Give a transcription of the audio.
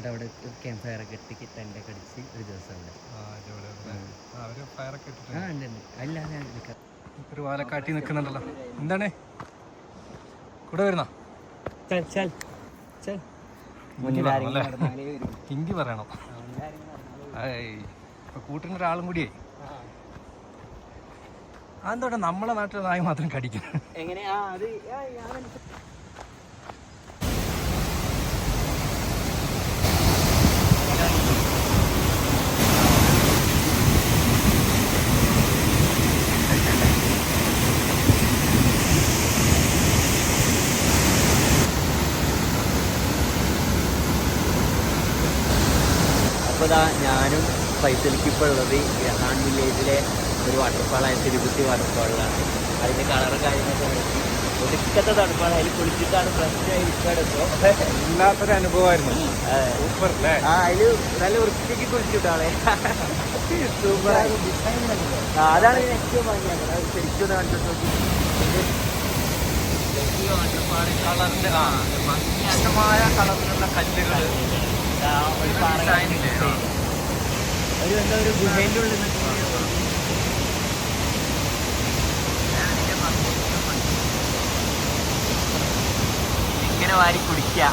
എന്നിട്ട് അവിടെ camp fire ഒക്കെ ഇട്ട് ടെന്റൊക്കെ അടിച്ച് ഒരു ദിവസം അവിടെ. ഫയറൊക്കെ ആ ഉണ്ട് ഉണ്ട്. അല്ലാതെ എടുക്കാം ഒരു വാലക്കാട്ടി നിൽക്കുന്നുണ്ടല്ലോ എന്താണ്? കൂടെ വരുന്ന? ഹിന്ദി പറയണം അല്ലേ? ഇപ്പൊ കൂട്ടിന് ഒരാളും കൂടിയേ. അതെന്തോട്ടെ നമ്മളെ നാട്ടിലെ നായ മാത്രം കടിക്കും എങ്ങനെ അപ്പോൾ ഇതാ ഞാനും ഫൈസലിക്ക് ഇപ്പോൾ ഉള്ളത് ഗ്രഹാൻ വില്ലേജിലെ ഒരു വാട്ടർഫാളായ തിരുപ്പത്തി വാട്ടർഫാളിലാണ് അതിന്റെ കളറും കാര്യങ്ങളൊക്കെ നോക്കി. ഒടുക്കത്തെ തണുപ്പാണ്. അതിൽ കുളിച്ചിട്ടാണ് ഫ്രഷ് ആയി ഇരിക്കാണ് ഇപ്പോൾ ഇല്ലാത്തൊരു അനുഭവമായിരുന്നു സൂപ്പർ അല്ലേ ആ അതിൽ നല്ല വൃത്തിക്ക് കുളിച്ചിട്ടാളെ സൂപ്പർ അതാണ് ഇതിന് ഏറ്റവും ഭംഗിയാണ് ശരിക്കും കണ്ടിട്ട് നോക്കി. വാട്ടർഫാളിൽ കളറിന്റെ ആ ഭംഗിയാറ്റമായ കളറിലുള്ള കല്ലുകൾ ഒരു ഉള്ളിൽ ഇങ്ങനെ വാരി കുടിക്കുക